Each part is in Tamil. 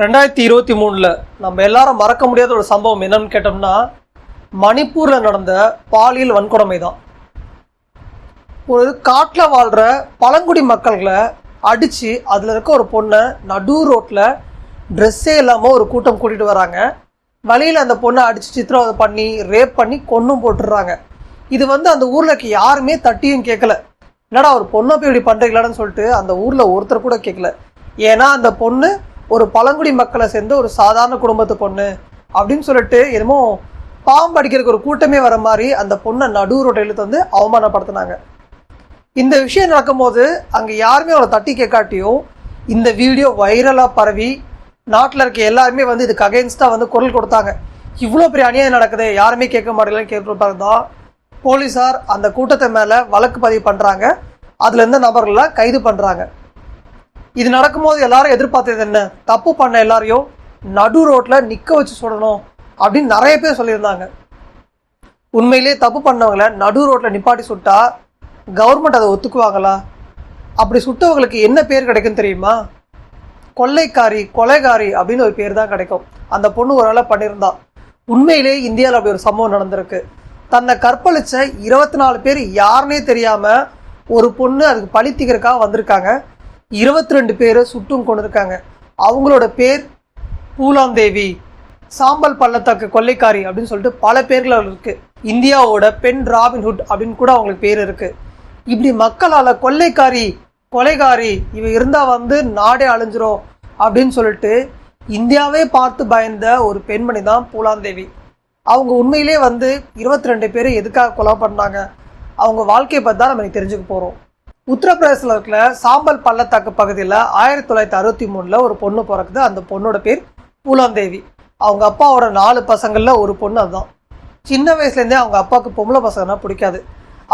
ரெண்டாயிரத்தி இருபத்தி மூணில் நம்ம எல்லாரும் மறக்க முடியாத ஒரு சம்பவம் என்னன்னு கேட்டோம்னா மணிப்பூரில் நடந்த பாலியல் வன்கொடுமை தான் ஒரு காட்டில் வாழ்கிற பழங்குடி மக்கள்களை அடித்து அதில் இருக்க ஒரு பொண்ணை நடு ரோட்டில் ட்ரெஸ்ஸே இல்லாமல் ஒரு கூட்டம் கூட்டிகிட்டு வராங்க. வழியில் அந்த பொண்ணை அடித்து சித்திரவதை பண்ணி ரேப் பண்ணி கொன்னும் போட்டுடுறாங்க. இது வந்து அந்த ஊரில் யாருமே தட்டியும் கேட்கல என்னடா ஒரு பொண்ணை போய் இப்படி பண்ணுறீங்களான்னு சொல்லிட்டு அந்த ஊரில் ஒருத்தர் கூட கேட்கல ஏன்னா அந்த பொண்ணு ஒரு பழங்குடி மக்களை சேர்ந்த ஒரு சாதாரண குடும்பத்து பொண்ணு அப்படின்னு சொல்லிட்டு என்னமோ பாம்பு அடிக்கிறதுக்கு ஒரு கூட்டமே வர மாதிரி அந்த பொண்ணை நடு ரோட்டை இழுத்து வந்து அவமானப்படுத்தினாங்க. இந்த விஷயம் நடக்கும்போது அங்கே யாருமே அவளை தட்டி கேட்காட்டியும் இந்த வீடியோ வைரலாக பரவி நாட்டில் இருக்க எல்லாருமே வந்து இதுக்கு அகேன்ஸ்டாக வந்து குரல் கொடுத்தாங்க. இவ்வளோ பெரிய அநியாயம் நடக்குது யாருமே கேட்க மாட்டேங்கன்னு கேட்குறப்பாங்க தான். போலீஸார் அந்த கூட்டத்தை மேலே வழக்கு பதிவு பண்ணுறாங்க அதில் இருந்த நபர்கள்லாம் கைது பண்ணுறாங்க இது நடக்கும்போது எல்லாரும் எதிர்பார்த்தது என்ன? தப்பு பண்ண எல்லாரையும் நடு ரோட்டில் நிற்க வச்சு சுடணும் அப்படின்னு நிறைய பேர் சொல்லியிருந்தாங்க. உண்மையிலே தப்பு பண்ணவங்கள நடு ரோட்டில் நிப்பாட்டி சுட்டா கவர்மெண்ட் அதை ஒத்துக்குவாங்களா? அப்படி சுட்டவங்களுக்கு என்ன பேர் கிடைக்கும் தெரியுமா? கொள்ளைக்காரி கொலைகாரி அப்படின்னு ஒரு பேர் தான் கிடைக்கும். அந்த பொண்ணு ஒரு வேளை பண்ணியிருந்தா. உண்மையிலே இந்தியாவில் அப்படி ஒரு சம்பவம் நடந்திருக்கு. தன்னை கற்பழிச்ச இருபத்தி நாலு பேர் யாருன்னே தெரியாமல் ஒரு பொண்ணு அதுக்கு பழி தீக்கிறக்காக வந்திருக்காங்க. இருபத்தி ரெண்டு பேர் சுட்டும் கொண்டிருக்காங்க. அவங்களோட பேர் பூலாந்தேவி. சாம்பல் பள்ளத்தாக்கு கொள்ளைக்காரி அப்படின்னு சொல்லிட்டு பல பேர்கள் இருக்கு. இந்தியாவோட பெண் ராபின்ஹுட் அப்படின்னு கூட அவங்களுக்கு பேர் இருக்கு. இப்படி மக்களால் கொள்ளைக்காரி கொலைகாரி இவ இருந்தால் வந்து நாடே அழிஞ்சிரும் அப்படின்னு சொல்லிட்டு இந்தியாவே பார்த்து பயந்த ஒரு பெண்மணி தான் பூலாந்தேவி. அவங்க உண்மையிலே வந்து இருபத்தி ரெண்டு பேர் எதுக்காக கொலை பண்ணாங்க? அவங்க வாழ்க்கையை பற்றி தான் நம்ம தெரிஞ்சுக்க போகிறோம் உத்தரப்பிரதேசத்தில் இருக்கிற சாம்பல் பள்ளத்தாக்கு பகுதியில் ஆயிரத்தி தொள்ளாயிரத்தி அறுபத்தி மூணில் ஒரு பொண்ணு பிறக்குது. அந்த பொண்ணோட பேர் பூலாந்தேவி அவங்க அப்பாவோட நாலு பசங்களில் ஒரு பொண்ணு அதுதான். சின்ன வயசுலேருந்தே அவங்க அப்பாவுக்கு பொம்பளை பசங்கன்னா பிடிக்காது.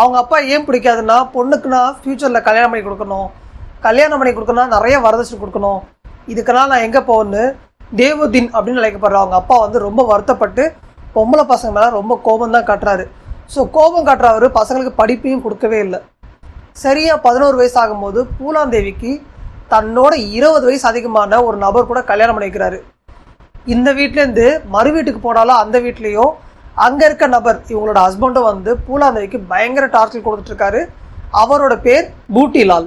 அவங்க அப்பா ஏன் பிடிக்காதுன்னா பொண்ணுக்குன்னா ஃப்யூச்சரில் கல்யாணம் பண்ணி கொடுக்கணும். கல்யாணம் பண்ணி கொடுக்கணும்னா நிறைய வரதட்சணை கொடுக்கணும். இதுக்கெல்லாம் நான் எங்கே போகணுன்னு தேவுதீன் அப்படின்னு அழைக்கப்படுற அவங்க அப்பா வந்து ரொம்ப வருத்தப்பட்டு பொம்பளை பசங்க மேலே ரொம்ப கோபம் தான் காட்டுறாரு. ஸோ கோபம் காட்டுறவர் பசங்களுக்கு படிப்பையும் கொடுக்கவே இல்லை. சரியாக பதினோரு வயசு ஆகும்போது பூலாந்தேவிக்கு தன்னோட இருபது வயசு அதிகமான ஒரு நபர் கூட கல்யாணம் பண்ணிக்கிறாரு. இந்த வீட்டிலேருந்து மறு வீட்டுக்கு போனாலும் அந்த வீட்லேயும் அங்கே இருக்க நபர் இவங்களோட ஹஸ்பண்டும் வந்து பூலாந்தேவிக்கு பயங்கர டார்ச்சர் கொடுத்துட்ருக்காரு அவரோட பேர் பூட்டிலால்.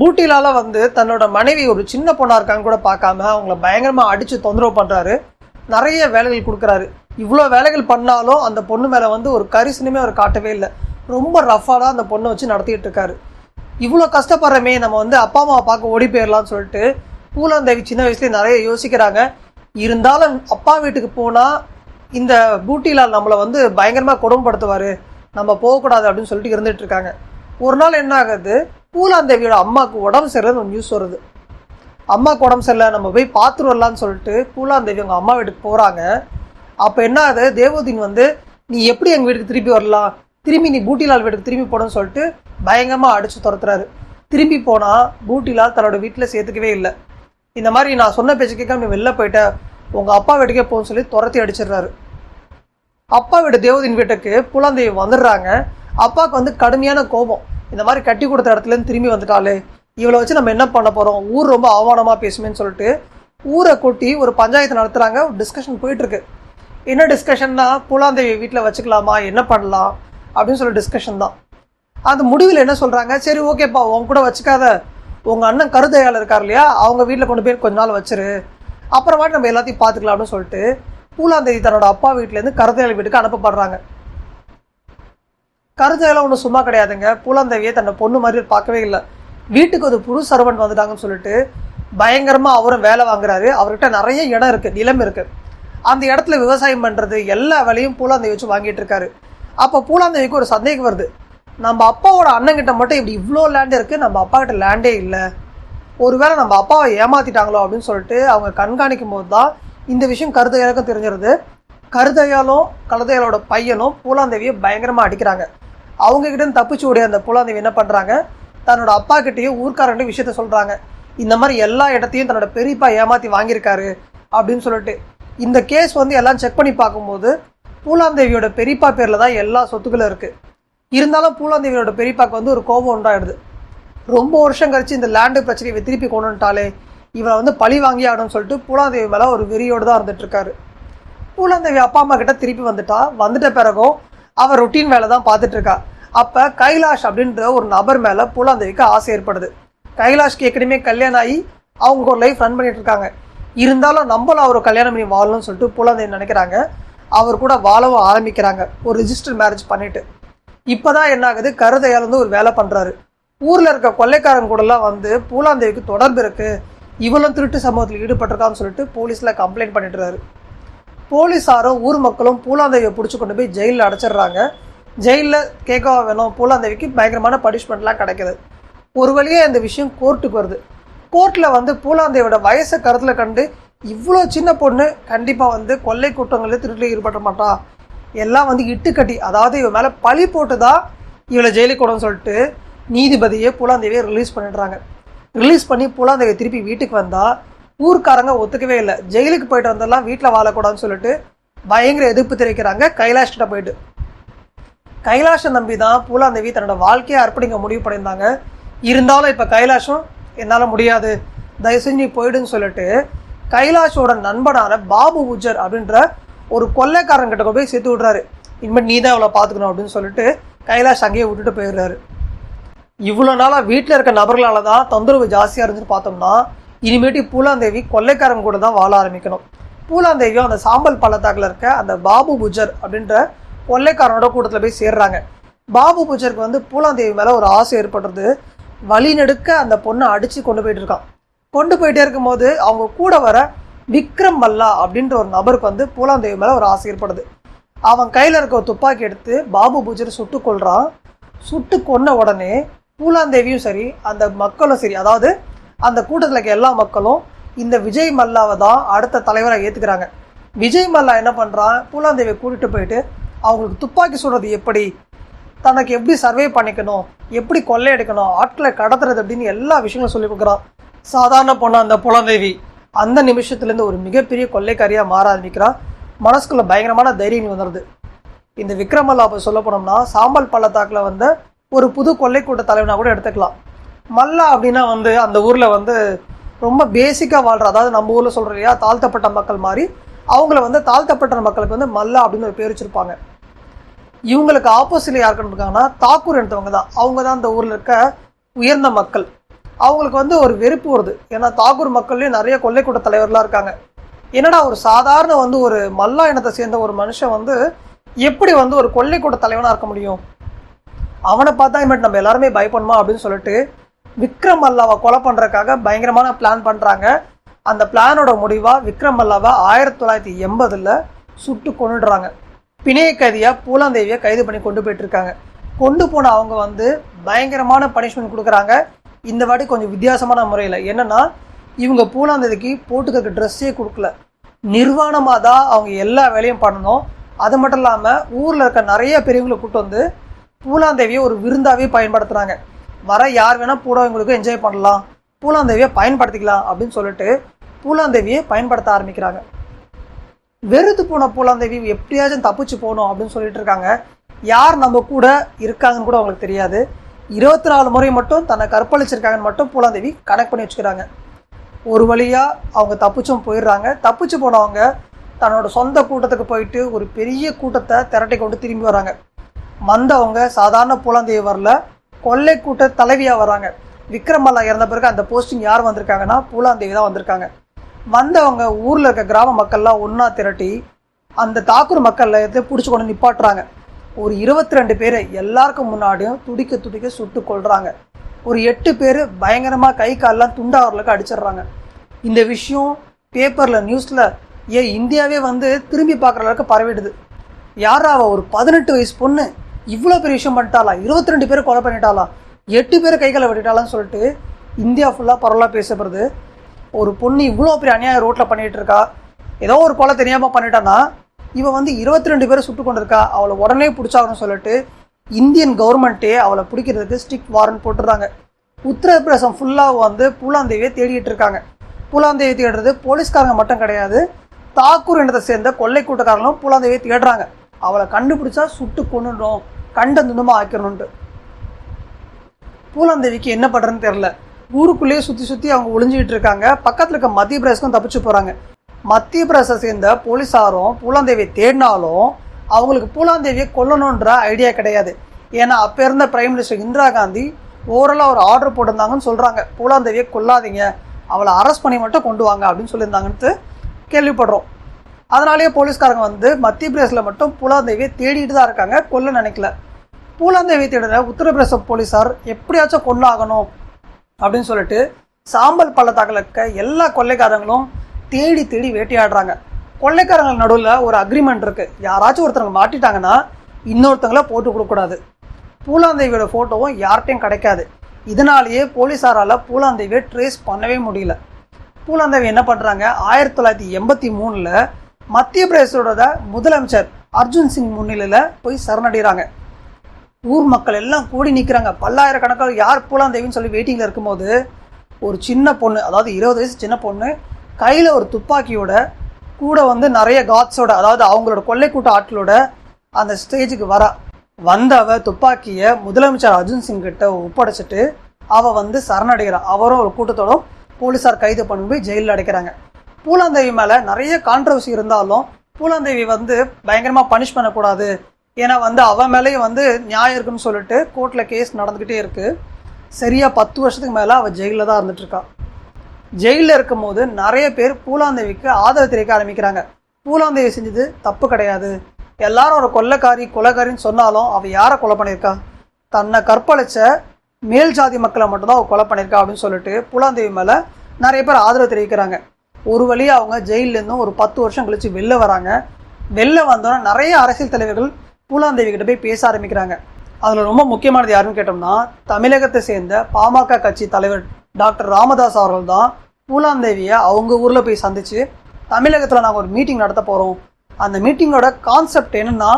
பூட்டிலால வந்து தன்னோட மனைவி ஒரு சின்ன பொண்ணாக இருக்கான்னு கூட பார்க்காம அவங்கள பயங்கரமாக அடித்து தொந்தரவு பண்ணுறாரு நிறைய வேலைகள் கொடுக்குறாரு. இவ்வளோ வேலைகள் பண்ணாலும் அந்த பொண்ணு மேலே வந்து ஒரு கரிசனமே அவர் காட்டவே இல்லை. ரொம்ப ரஃபாக தான் அந்த பொண்ணை வச்சு நடத்திட்டு இருக்காரு. இவ்வளோ கஷ்டப்படுறமே நம்ம வந்து அப்பா அம்மாவை பார்க்க ஓடி போயிடலாம்னு சொல்லிட்டு பூலாந்தேவி சின்ன வயசுலேயே நிறைய யோசிக்கிறாங்க. இருந்தாலும் அப்பா வீட்டுக்கு போனால் இந்த பூட்டிலால் நம்மளை வந்து பயங்கரமாக கொடுமைப்படுத்துவார். நம்ம போகக்கூடாது அப்படின்னு சொல்லிட்டு இருந்துட்டு இருக்காங்க. ஒரு நாள் என்ன ஆகுது? பூலாந்தேவியோட அம்மாவுக்கு உடம்பு சரியில்லைன்னு ஒரு நியூஸ் வருது. அம்மாவுக்கு உடம்பு சரியில்லை நம்ம போய் பார்த்துட்டு வரலான்னு சொல்லிட்டு பூலாந்தேவி அவங்க அம்மா வீட்டுக்கு போகிறாங்க அப்போ என்ன ஆகுது? தேவதீன் வந்து நீ எப்படி எங்கள் வீட்டுக்கு திருப்பி வரலாம்? திரும்பி நீ பூட்டிலால் வீட்டுக்கு திரும்பி போகணும்னு சொல்லிட்டு பயங்கரமாக அடித்து துரத்துறாரு. திரும்பி போனால் பூட்டிலால் தன்னோட வீட்டில் சேர்த்துக்கவே இல்லை. இந்த மாதிரி நான் சொன்ன பேச்சு கேட்காம நீ வெளில போயிட்ட உங்கள் அப்பா வீட்டுக்கே போகணும்னு சொல்லி துரத்தி அடிச்சிடுறாரு. அப்பா வீடு தேவதின் வீட்டுக்கு புலாந்தேவி வந்துடுறாங்க. அப்பாவுக்கு வந்து கடுமையான கோபம். இந்த மாதிரி கட்டி கொடுத்த இடத்துலேருந்து திரும்பி வந்துட்டாலே இவளை வச்சு நம்ம என்ன பண்ண போகிறோம் ஊர் ரொம்ப அவமானமாக பேசுமேன்னு சொல்லிட்டு ஊரை கூட்டி ஒரு பஞ்சாயத்து நடத்துகிறாங்க ஒரு டிஸ்கஷன் போயிட்டுருக்கு என்ன டிஸ்கஷன்னா புலாந்தேவி வீட்டில் வச்சுக்கலாமா? என்ன பண்ணலாம்? அப்படின்னு சொல்லி டிஸ்கஷன் தான். அந்த முடிவில் என்ன சொல்கிறாங்க சரி ஓகேப்பா உன் கூட வச்சுக்காத உங்கள் அண்ணன் கருதையாளர் இருக்கார் இல்லையா? அவங்க வீட்டில் கொண்டு போய் கொஞ்ச நாள் வச்சிரு. அப்புறமாட்டி நம்ம எல்லாத்தையும் பார்த்துக்கலாம் அப்படின்னு சொல்லிட்டு பூலாந்தேவி தன்னோட அப்பா வீட்டிலேருந்து கருதையாளர் வீட்டுக்கு அனுப்பப்படுறாங்க. கருதையெல்லாம் ஒன்றும் சும்மா கிடையாதுங்க. பூலாந்தேவியை தன்னை பொண்ணு மாதிரி பார்க்கவே இல்லை. வீட்டுக்கு ஒரு புது சர்வன்ட் வந்துட்டாங்கன்னு சொல்லிட்டு பயங்கரமாக அவரும் வேலை வாங்குறாரு. அவர்கிட்ட நிறைய இடம் இருக்குது நிலம் இருக்குது அந்த இடத்துல விவசாயம் பண்ணுறது எல்லா வேலையும் பூலாந்தேவி வச்சு வாங்கிட்டு இருக்காரு. அப்போ பூலாந்தேவிக்கு ஒரு சந்தேகம் வருது. நம்ம அப்பாவோட அண்ணங்கிட்ட மட்டும் இப்படி இவ்வளோ லேண்ட் இருக்குது நம்ம அப்பா கிட்ட லேண்டே இல்லை. ஒருவேளை நம்ம அப்பாவை ஏமாத்திட்டாங்களோ அப்படின்னு சொல்லிட்டு அவங்க கண்காணிக்கும் போது தான் இந்த விஷயம் கருதையாளுக்கும் தெரிஞ்சிருது. கருதையாலும் கருதையாலோட பையனும் பூலாந்தேவியை பயங்கரமாக அடிக்கிறாங்க. அவங்ககிட்ட தப்பிச்சு ஓடிய அந்த பூலாந்தேவி என்ன பண்ணுறாங்க தன்னோட அப்பா கிட்டேயும் ஊர்க்காரன்ட்டு விஷயத்த சொல்கிறாங்க இந்த மாதிரி எல்லா இடத்தையும் தன்னோட பெரியப்பா ஏமாற்றி வாங்கியிருக்காரு அப்படின்னு சொல்லிட்டு. இந்த கேஸ் வந்து எல்லாம் செக் பண்ணி பார்க்கும்போது பூலாந்தேவியோட பெரியப்பா பேரில் தான் எல்லா சொத்துக்களும் இருக்குது இருந்தாலும் பூலாந்தேவியோட பெரியப்பாக்கு வந்து ஒரு கோபம் உண்டாயிடுது. ரொம்ப வருஷம் கழிச்சு இந்த லேண்டு பிரச்சனையை திருப்பி கொண்டு வந்துட்டாலே இவரை வந்து பழி வாங்கி ஆகணும்னு சொல்லிட்டு பூலாந்தேவி மேலே ஒரு வெறியோடு தான் இருந்துட்டுருக்காரு பூலாந்தேவி அப்பா அம்மா கிட்ட திருப்பி வந்துட்டா. வந்துட்ட பிறகும் அவர் ரொட்டீன் வேலை தான் பார்த்துட்ருக்கா அப்போ கைலாஷ் அப்படின்ற ஒரு நபர் மேலே பூலாந்தேவிக்கு ஆசை ஏற்படுது. கைலாஷ்க்கு ஏற்கனவே கல்யாணம் ஆகி அவங்க ஒரு லைஃப் ரன் பண்ணிட்டு இருக்காங்க. இருந்தாலும் நம்மளும் அவர் கல்யாணம் பண்ணி வாழணும்னு சொல்லிட்டு பூலாந்தேவி நினைக்கிறாங்க. அவர் கூட வாழவும் ஆரம்பிக்கிறாங்க. ஒரு ரிஜிஸ்டர் மேரேஜ் பண்ணிட்டு. இப்போதான் என்ன ஆகுது கருதையால் வந்து ஒரு வேலை பண்ணுறாரு ஊரில் இருக்க கொள்ளைக்காரங்க கூடலாம் வந்து பூலாந்தேவிக்கு தொடர்பு இருக்குது இவளும் திருட்டு சம்பவத்தில் ஈடுபட்டிருக்கான்னு சொல்லிட்டு போலீஸில் கம்ப்ளைண்ட் பண்ணிட்டுறாரு போலீஸாரும் ஊர் மக்களும் பூலாந்தேவியை பிடிச்சி கொண்டு போய் ஜெயிலில் அடைச்சிடுறாங்க. ஜெயிலில் கேட்கவா வேணும்? பூலாந்தேவிக்கு பயங்கரமான பனிஷ்மெண்ட்லாம் கிடைக்கிது. ஒரு வழியாக இந்த விஷயம் கோர்ட்டுக்கு வருது. கோர்ட்டில் வந்து பூலாந்தேவியோட வயசை கருத்தில் கண்டு இவ்வளோ சின்ன பொண்ணு கண்டிப்பாக வந்து கொள்ளை குற்றங்களில் திருட்டில் ஈடுபட மாட்டா. எல்லாம் வந்து இட்டுக்கட்டி அதாவது இவன் மேலே பழி போட்டு தான் இவளை ஜெயிலுக்கு விடணும்னு சொல்லிட்டு நீதிபதியே பூலாந்தேவியை ரிலீஸ் பண்ணிடுறாங்க. ரிலீஸ் பண்ணி பூலாந்தேவி திருப்பி வீட்டுக்கு வந்தால் ஊர்க்காரங்க ஒத்துக்கவே இல்லை. ஜெயிலுக்கு போயிட்டு வந்தெல்லாம் வீட்டில் வாழக்கூடாதுன்னு சொல்லிட்டு பயங்கர எதிர்ப்பு தெரிவிக்கிறாங்க. கைலாஷ்கிட்ட போயிட்டு. கைலாஷை நம்பி தான் பூலாந்தேவி தன்னோட வாழ்க்கையை அர்ப்பணிக்க முடிவு பண்ணியிருந்தாங்க. இருந்தாலும் இப்போ கைலாஷும் என்னால் முடியாது. தயவு செஞ்சு போயிடுன்னு சொல்லிட்டு கைலாஷோட நண்பனான பாபு உஜர் அப்படின்ற ஒரு கொள்ளைக்காரன் கிட்ட போய் சேர்த்து விட்றாரு. இனிமேல் நீ தான் இவ்வளோ பார்த்துக்கணும் அப்படின்னு சொல்லிட்டு கைலாஷ் அங்கேயே விட்டுட்டு போயிடுறாரு. இவ்வளோ நாளாக வீட்டில் இருக்க நபர்களால் தான் தொந்தரவு ஜாஸ்தியாக இருந்துன்னு பார்த்தோம்னா இனிமேட்டு பூலாந்தேவி கொள்ளைக்காரங்க கூட தான் வாழ ஆரம்பிக்கணும். பூலாந்தேவியும் அந்த சாம்பல் பள்ளத்தாக்கில் இருக்க அந்த பாபு புஜர் அப்படின்ற கொள்ளைக்காரனோட கூட்டத்தில் போய் சேர்றாங்க. பாபு புஜருக்கு வந்து பூலாந்தேவி மேலே ஒரு ஆசை ஏற்படுறது வழி நெடுக்க அந்த பொண்ணை அடித்து கொண்டு போயிட்டு இருக்கான். கொண்டு போயிட்டே இருக்கும்போது அவங்க கூட வர விக்ரம் மல்லா அப்படின்ற ஒரு நபருக்கு வந்து பூலாந்தேவி மேலே ஒரு ஆசை ஏற்படுது. அவன் கையில் இருக்க ஒரு துப்பாக்கி எடுத்து பாபு பூஜர் சுட்டு கொள்றான் சுட்டு கொன்ன உடனே பூலாந்தேவியும் சரி அந்த மக்களும் சரி அதாவது அந்த கூட்டத்தில் இருக்க எல்லா மக்களும் இந்த விஜய் மல்லாவை தான் அடுத்த தலைவராக ஏற்றுக்கிறாங்க விஜய் மல்லா என்ன பண்ணுறான் பூலாந்தேவியை கூட்டிகிட்டு போயிட்டு அவங்களுக்கு துப்பாக்கி சுடுறது எப்படி? தனக்கு எப்படி சர்வே பண்ணிக்கணும்? எப்படி கொள்ளையடிக்கணும்? ஆட்களை கடத்துறது அப்படின்னு எல்லா விஷயங்களும் சொல்லி கொடுக்குறான். சாதாரண பொண்ணு அந்த புலந்தேவி அந்த நிமிஷத்துலேருந்து ஒரு மிகப்பெரிய கொள்ளைக்காரியாக மாற ஆரம்பிக்கிறா. மனசுக்குள்ள பயங்கரமான தைரியம் வந்துடுது இந்த விக்ரமல்லா இப்போ சொல்ல போனோம்னா சாம்பல் பள்ளத்தாக்கில் வந்து ஒரு புது கொள்ளைக்கூட்ட தலைவனாக கூட எடுத்துக்கலாம். மல்லா அப்படின்னா வந்து அந்த ஊரில் வந்து ரொம்ப பேசிக்காக வாழ்கிற அதாவது நம்ம ஊரில் சொல்கிற இல்லையா தாழ்த்தப்பட்ட மக்கள் மாதிரி அவங்கள வந்து தாழ்த்தப்பட்ட மக்களுக்கு வந்து மல்லா அப்படின்னு ஒரு பேர் வச்சுருப்பாங்க. இவங்களுக்கு ஆப்போசிட்டில் யாருக்குன்னு இருக்காங்கன்னா தாக்கூர் எடுத்தவங்க தான் அவங்க தான் அந்த ஊரில் இருக்க உயர்ந்த மக்கள். அவங்களுக்கு வந்து ஒரு வெறுப்பு வருது. ஏன்னா தாக்கூர் மக்கள்லேயும் நிறைய கொள்ளைக்கூட்ட தலைவர்களாக இருக்காங்க. என்னடா ஒரு சாதாரண வந்து ஒரு மல்லா இனத்தை சேர்ந்த ஒரு மனுஷன் வந்து எப்படி வந்து ஒரு கொள்ளைக்கூட தலைவனாக இருக்க முடியும்? அவனை பார்த்தா இனிமேட்டு நம்ம எல்லாருமே பயப்படணுமா அப்படின்னு சொல்லிட்டு விக்ரம் மல்லாவை கொலை பண்ணுறதுக்காக பயங்கரமான பிளான் பண்ணுறாங்க அந்த பிளானோட முடிவாக விக்ரம் மல்லாவை ஆயிரத்தி தொள்ளாயிரத்தி எண்பதில் சுட்டு கொண்டுடுறாங்க பிணைய கைதியாக பூலாந்தேவியை கைது பண்ணி கொண்டு போயிட்டு இருக்காங்க. கொண்டு போன அவங்க வந்து பயங்கரமான பனிஷ்மெண்ட் கொடுக்குறாங்க. இந்த வாட்டி கொஞ்சம் வித்தியாசமான முறையில். என்னன்னா இவங்க பூலாந்தேவிக்கு போட்டுக்கிறதுக்கு ட்ரெஸ்ஸே கொடுக்கல. நிர்வாணமாக தான் அவங்க எல்லா வேலையும் பண்ணணும். அது மட்டும் இல்லாமல் ஊரில் இருக்க நிறைய பெரியவங்களை கூட்டு வந்து பூலாந்தேவியை ஒரு விருந்தாகவே பயன்படுத்துகிறாங்க வர யார் வேணால் பூடாவங்களுக்கு என்ஜாய் பண்ணலாம். பூலாந்தேவியை பயன்படுத்திக்கலாம் அப்படின்னு சொல்லிட்டு பூலாந்தேவியை பயன்படுத்த ஆரம்பிக்கிறாங்க. வெறுத்து போன பூலாந்தேவி எப்படியாச்சும் தப்பிச்சு போகணும் அப்படின்னு சொல்லிட்டு இருக்காங்க. யார் நம்ம கூட இருக்காங்கன்னு கூட அவங்களுக்கு தெரியாது. இருபத்தி நாலு முறை மட்டும் தன்னை கற்பழிச்சிருக்காங்கன்னு மட்டும் பூலாந்தேவி கனெக்ட் பண்ணி வச்சுக்கிறாங்க. ஒரு வழியாக அவங்க தப்பிச்சும் போயிடுறாங்க. தப்பிச்சு போனவங்க தன்னோட சொந்த கூட்டத்துக்கு போயிட்டு ஒரு பெரிய கூட்டத்தை திரட்டி கொண்டு திரும்பி வராங்க. வந்தவங்க சாதாரண பூலாந்தேவி வரல கொள்ளை கூட்ட தலைவியாக வராங்க. விக்ரமல்லா இறந்த பிறகு அந்த போஸ்டிங் யார் வந்திருக்காங்கன்னா பூலாந்தேவி தான் வந்திருக்காங்க. வந்தவங்க ஊரில் இருக்க கிராம மக்கள்லாம் ஒன்றா திரட்டி அந்த தாக்கூர் மக்கள் எடுத்து பிடிச்சி கொண்டு நிப்பாட்டுறாங்க. ஒரு இருபத்தி ரெண்டு பேர் எல்லாருக்கும் முன்னாடியும் துடிக்க துடிக்க சுட்டு கொள்கிறாங்க ஒரு எட்டு பேர் பயங்கரமாக கை காலெலாம் துண்டாவர்களுக்கு அடிச்சிடுறாங்க. இந்த விஷயம் பேப்பரில் நியூஸில் ஏன் இந்தியாவே வந்து திரும்பி பார்க்குற அளவுக்கு பரவிடுது. யாரா ஒரு பதினெட்டு வயசு பொண்ணு. இவ்வளோ பெரிய விஷயம் பண்ணிட்டாளா? இருபத்தி ரெண்டு பேரை கொலை பண்ணிட்டாளா? எட்டு பேரை கைகளை வெட்டிட்டாளான்னு சொல்லிட்டு இந்தியா ஃபுல்லாக பரவலாக பேசப்படுது. ஒரு பொண்ணு இவ்வளோ பெரிய அநியாயம் ரோட்டில் பண்ணிகிட்டு இருக்கா? ஏதோ ஒரு கொலை தெரியாமல் பண்ணிட்டான்னா இவன் வந்து இருபத்தி ரெண்டு பேரை சுட்டு கொண்டிருக்கா. அவளை உடனே பிடிச்சாகணும்னு சொல்லிட்டு இந்தியன் கவர்மெண்ட்டே அவளை பிடிக்கிறதுக்கு ஸ்ட்ரிக்ட் வாரண்ட் போட்டுறாங்க உத்தரப்பிரதேசம் ஃபுல்லாக வந்து பூலாந்தேவியை தேடிட்டு இருக்காங்க. பூலாந்தேவி தேடுறது போலீஸ்காரங்க மட்டும் கிடையாது. தாக்கூர் இனத்தை சேர்ந்த கொள்ளை கூட்டக்காரங்களும் பூலாந்தேவியை தேடுறாங்க. அவளை கண்டுபிடிச்சா சுட்டு கொண்டுடும் கண்ட துண்டமாக ஆக்கிடணுன்ட்டு பூலாந்தேவிக்கு என்ன பண்ணுறதுன்னு தெரில ஊருக்குள்ளேயே சுற்றி சுற்றி அவங்க ஒளிஞ்சிக்கிட்டு இருக்காங்க. பக்கத்தில் இருக்க மத்திய பிரதேசக்கும் தப்பிச்சு போகிறாங்க மத்திய பிரதேச சேர்ந்த போலீஸாரும் பூலாந்தேவியை தேடினாலும் அவங்களுக்கு பூலாந்தேவியை கொல்லணுன்ற ஐடியா கிடையாது. ஏன்னா அப்போ இருந்த பிரைம் மினிஸ்டர் இந்திரா காந்தி ஓரளவு ஒரு ஆர்டர் போட்டிருந்தாங்கன்னு சொல்கிறாங்க பூலாந்தேவியை கொல்லாதீங்க. அவளை அரெஸ்ட் பண்ணி மட்டும் கொண்டு வாங்க அப்படின்னு சொல்லியிருந்தாங்கன்ட்டு கேள்விப்படுறோம். அதனாலேயே போலீஸ்காரங்க வந்து மத்திய பிரதேசில் மட்டும் பூலாந்தேவியை தேடிட்டு தான் இருக்காங்க. கொல்ல நினைக்கல. பூலாந்தேவியை தேடுற உத்தரப்பிரதேச போலீஸார் எப்படியாச்சும் கொண்டாகணும் அப்படின்னு சொல்லிட்டு சாம்பல் பள்ளத்தாக்கில் இருக்க எல்லா கொள்ளைக்காரங்களும் தேடி தேடி வேட்டையாடுறாங்க. கொள்ளைக்காரங்கள் நடுவில் ஒரு அக்ரிமெண்ட் இருக்குது யாராச்சும் ஒருத்தவங்க மாட்டிட்டாங்கன்னா இன்னொருத்தங்கள போட்டு கொடுக்கக்கூடாது. பூலாந்தேவியோட ஃபோட்டோவும் யார்கிட்டையும் கிடைக்காது. இதனாலேயே போலீஸாரால் பூலாந்தேவியை ட்ரேஸ் பண்ணவே முடியல. பூலாந்தேவி என்ன பண்ணுறாங்க ஆயிரத்தி தொள்ளாயிரத்தி எண்பத்தி மூணில் மத்திய பிரதேசோட முதலமைச்சர் அர்ஜுன் சிங் முன்னிலையில் போய் சரணடைகிறாங்க. ஊர் மக்கள் எல்லாம் கூடி நிற்கிறாங்க பல்லாயிரக்கணக்கான யார் பூலாந்தேவின்னு சொல்லி வெயிட்டிங்கில் இருக்கும்போது ஒரு சின்ன பொண்ணு அதாவது இருபது வயசு சின்ன பொண்ணு கையில் ஒரு துப்பாக்கியோட கூட வந்து நிறைய காட்ஸோட அதாவது அவங்களோட கொள்ளைக்கூட்ட ஆட்களோட அந்த ஸ்டேஜுக்கு வரா. வந்தவ துப்பாக்கியை முதலமைச்சர் அர்ஜுன் சிங் கிட்ட ஒப்படைச்சிட்டு அவள் வந்து சரணடைகிறாள் அவரும் ஒரு கூட்டத்தோட போலீஸார் கைது பண்ணி போய் ஜெயிலில் அடைக்கிறாங்க. பூலாந்தேவி மேலே நிறைய கான்ட்ரவர்சி இருந்தாலும் பூலாந்தேவி வந்து பயங்கரமாக பனிஷ் பண்ணக்கூடாது. ஏன்னா வந்து அவன் மேலேயும் வந்து நியாயம் இருக்குன்னு சொல்லிட்டு கோர்ட்டில் கேஸ் நடந்துக்கிட்டே இருக்குது சரியாக பத்து வருஷத்துக்கு மேலே அவள் ஜெயிலில் தான் இருந்துட்டு ஜெயிலில் ஜெயிலில் இருக்கும்போது நிறைய பேர் பூலாந்தேவிக்கு ஆதரவு தெரிவிக்க ஆரம்பிக்கிறாங்க. பூலாந்தேவி செஞ்சது தப்பு கிடையாது. எல்லாரும் ஒரு கொள்ளக்காரி கொலைக்காரின்னு சொன்னாலும் அவள் யாரை கொலை பண்ணியிருக்கா? தன்னை கற்பழிச்ச மேல் ஜாதி மக்களை மட்டும்தான் அவள் கொலை பண்ணியிருக்கா அப்படின்னு சொல்லிட்டு பூலாந்தேவி மேலே நிறைய பேர் ஆதரவு தெரிவிக்கிறாங்க. ஒரு வழியாக அவங்க ஜெயிலேருந்தும் ஒரு பத்து வருஷம் கழித்து வெளில வராங்க. வெளில வந்தோன்னே நிறைய அரசியல் தலைவர்கள் பூலாந்தேவி கிட்ட போய் பேச ஆரம்பிக்கிறாங்க. அதில் ரொம்ப முக்கியமானது யாருன்னு கேட்டோம்னா தமிழகத்தை சேர்ந்த பாமக கட்சி தலைவர் டாக்டர் ராமதாஸ் அவர்கள் தான் பூலாந்தேவியை அவங்க ஊரில் போய் சந்தித்து தமிழகத்தில் நாங்கள் ஒரு மீட்டிங் நடத்த போகிறோம் அந்த மீட்டிங்கோட கான்செப்ட் என்னன்னா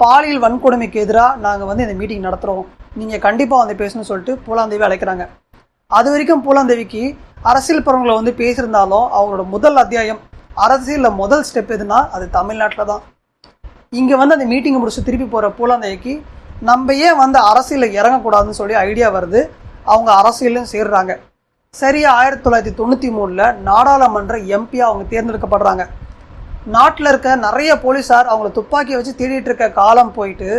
பாலியல் வன்கொடுமைக்கு எதிராக நாங்கள் வந்து இந்த மீட்டிங் நடத்துகிறோம் நீங்கள் கண்டிப்பாக வந்து பேசணும்னு சொல்லிட்டு பூலாந்தேவி அழைக்கிறாங்க. அது வரைக்கும் பூலாந்தேவிக்கு அரசியல் பருவங்களை வந்து பேசியிருந்தாலும் அவங்களோட முதல் அத்தியாயம் அரசியலில் முதல் ஸ்டெப் எதுனா அது தமிழ்நாட்டில் தான் இங்கே வந்து அந்த மீட்டிங்கை முடிச்சு திருப்பி போகிற பூலாந்தேவிக்கு நம்ம ஏன் வந்து அரசியலில் இறங்கக்கூடாதுன்னு சொல்லி ஐடியா வருது. அவங்க அரசியலும் சேர்றாங்க. சரியா ஆயிரத்தி தொள்ளாயிரத்தி தொண்ணூற்றி மூணில் நாடாளுமன்ற எம்பியாக அவங்க தேர்ந்தெடுக்கப்படுறாங்க. நாட்டில் இருக்க நிறைய போலீஸார் அவங்கள துப்பாக்கியை வச்சு தேடிட்டு இருக்க காலம் போயிட்டு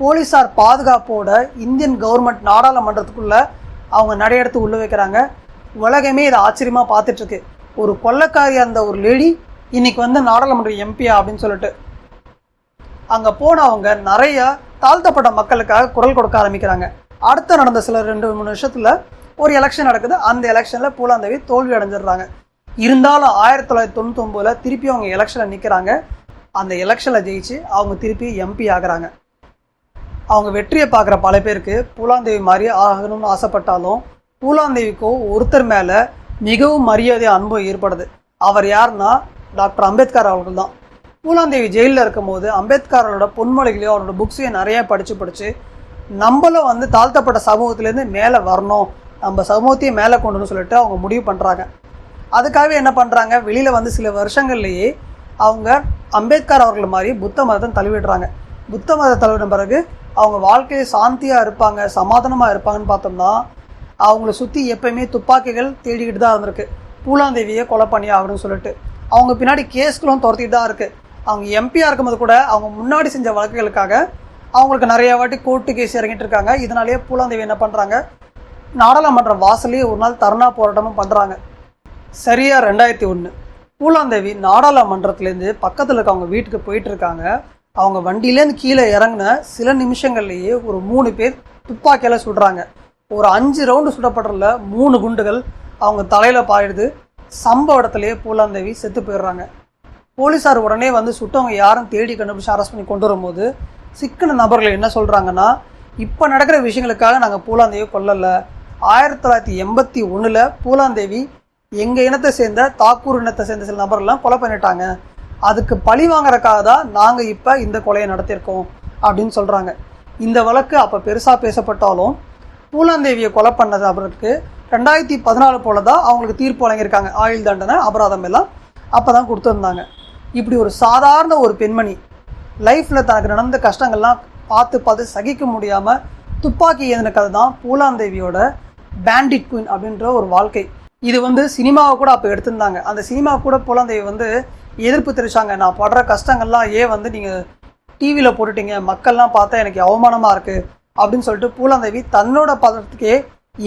போலீஸார் பாதுகாப்போட இந்தியன் கவர்மெண்ட் நாடாளுமன்றத்துக்குள்ளே அவங்க நடையெடுத்து உள்ள வைக்கிறாங்க. உலகமே இதை ஆச்சரியமாக பார்த்துட்ருக்கு ஒரு கொள்ளக்காரியாக இருந்த ஒரு லேடி இன்னைக்கு வந்து நாடாளுமன்ற எம்பியா அப்படின்னு சொல்லிட்டு. அங்கே போனவங்க நிறையா தாழ்த்தப்பட்ட மக்களுக்காக குரல் கொடுக்க ஆரம்பிக்கிறாங்க. அடுத்து நடந்த சில ரெண்டு மூணு வருஷத்தில் ஒரு எலெக்ஷன் நடக்குது. அந்த எலெக்ஷனில் பூலாந்தேவி தோல்வி அடைஞ்சிடுறாங்க. இருந்தாலும் ஆயிரத்தி தொள்ளாயிரத்தி தொண்ணூத்தொம்பதில் திருப்பி அவங்க எலெக்ஷனில் நிற்கிறாங்க அந்த எலெக்ஷனில் ஜெயிச்சு அவங்க திருப்பி எம்பி ஆகிறாங்க. அவங்க வெற்றியை பார்க்குற பல பேருக்கு பூலாந்தேவி மாதிரி ஆகணும்னு ஆசைப்பட்டாலும் பூலாந்தேவிக்கோ ஒருத்தர் மேலே மிகவும் மரியாதை அன்பு ஏற்படுது. அவர் யாருன்னா டாக்டர் அம்பேத்கர் அவர்கள் தான். பூலாந்தேவி ஜெயிலில் இருக்கும்போது அம்பேத்கரோட பொன்மொழிகளையும் அவரோட புக்ஸையும் நிறைய படித்து படித்து நம்மளும் வந்து தாழ்த்தப்பட்ட சமூகத்திலேருந்து மேலே வரணும். நம்ம சமூகத்தையும் மேலே கொண்டுனு சொல்லிட்டு அவங்க முடிவு பண்ணுறாங்க அதுக்காகவே என்ன பண்ணுறாங்க வெளியில் வந்து சில வருஷங்கள்லேயே அவங்க அம்பேத்கர் அவர்கள் மாதிரி புத்த மதத்தை தழுவிடுறாங்க. புத்த மதத்தை தழுவின பிறகு அவங்க வாழ்க்கையை சாந்தியாக இருப்பாங்க சமாதானமாக இருப்பாங்கன்னு பார்த்தோம்னா அவங்கள சுற்றி எப்பயுமே துப்பாக்கிகள் தேடிக்கிட்டு தான் இருந்திருக்கு. பூலாந்தேவியை கொலை பண்ணி ஆகணும்னு சொல்லிட்டு. அவங்க பின்னாடி கேஸ்களும் துரத்திட்டு தான் இருக்குது அவங்க எம்பியாக இருக்கும்போது கூட அவங்க முன்னாடி செஞ்ச வழக்குகளுக்காக அவங்களுக்கு நிறைய வாட்டி கோர்ட்டு கேஸ் இறங்கிட்டு இருக்காங்க. இதனாலேயே பூலாந்தேவி என்ன பண்ணுறாங்க நாடாளுமன்ற வாசலே ஒரு நாள் தர்ணா போராட்டமும் பண்ணுறாங்க சரியாக ரெண்டாயிரத்தி ஒன்று பூலாந்தேவி நாடாளுமன்றத்துலேருந்து பக்கத்தில் இருக்க அவங்க வீட்டுக்கு போயிட்டு இருக்காங்க. அவங்க வண்டியிலேருந்து கீழே இறங்கின சில நிமிஷங்கள்லேயே ஒரு மூணு பேர் துப்பாக்கியால் சுடுறாங்க. ஒரு அஞ்சு ரவுண்டு சுடப்படுறதுல மூணு குண்டுகள் அவங்க தலையில் பாயிடுது சம்பவ இடத்துலையே பூலாந்தேவி செத்து போயிடுறாங்க. போலீஸார் உடனே வந்து சுட்டவங்க யாரும் தேடி கண்டுபிடிச்சு அரெஸ்ட் பண்ணி கொண்டு வரும்போது சிக்கன நபர்கள் என்ன சொல்கிறாங்கன்னா இப்போ நடக்கிற விஷயங்களுக்காக நாங்கள் பூலாந்தேவி கொல்லலை. ஆயிரத்தி தொள்ளாயிரத்தி எண்பத்தி ஒன்றில் பூலாந்தேவி எங்கள் இனத்தை சேர்ந்த தாக்கூர் இனத்தை சேர்ந்த சில நபர்கள்லாம் கொலை பண்ணிட்டாங்க. அதுக்கு பழி வாங்குறதுக்காக தான் நாங்கள் இப்போ இந்த கொலையை நடத்தியிருக்கோம் அப்படின்னு சொல்கிறாங்க இந்த வழக்கு அப்போ பெருசாக பேசப்பட்டாலும் பூலாந்தேவியை கொலை பண்ணது அவருக்கு ரெண்டாயிரத்தி பதினாலு போல தான் அவங்களுக்கு தீர்ப்பு வழங்கியிருக்காங்க. ஆயுள் தண்டனை அபராதம் எல்லாம் அப்போ தான் கொடுத்துருந்தாங்க. இப்படி ஒரு சாதாரண ஒரு பெண்மணி லைஃப்பில் தனக்கு நடந்த கஷ்டங்கள்லாம் பார்த்து பார்த்து சகிக்க முடியாமல் துப்பாக்கி ஏந்தின கதை தான் பூலாந்தேவியோட பேண்டிட் குயின் அப்படின்ற ஒரு வாழ்க்கை. இது வந்து சினிமாவை கூட அப்போ எடுத்திருந்தாங்க. அந்த சினிமா கூட பூலாந்தேவி வந்து எதிர்ப்பு தெரிவிச்சாங்க. நான் படுற கஷ்டங்கள்லாம் ஏன் வந்து நீங்கள் டிவியில் போட்டுட்டீங்க? மக்கள்லாம் பார்த்தா எனக்கு அவமானமாக இருக்குது அப்படின்னு சொல்லிட்டு பூலாந்தேவி தன்னோட பதத்துக்கே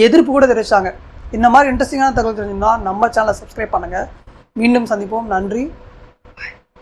எதிர்ப்பு கூட தெரிவிச்சாங்க. இந்த மாதிரி இன்ட்ரெஸ்டிங்கான தகவல் தெரிஞ்சுன்னா நம்ம சேனலை சப்ஸ்கிரைப் பண்ணுங்கள் மீண்டும் சந்திப்போம். நன்றி.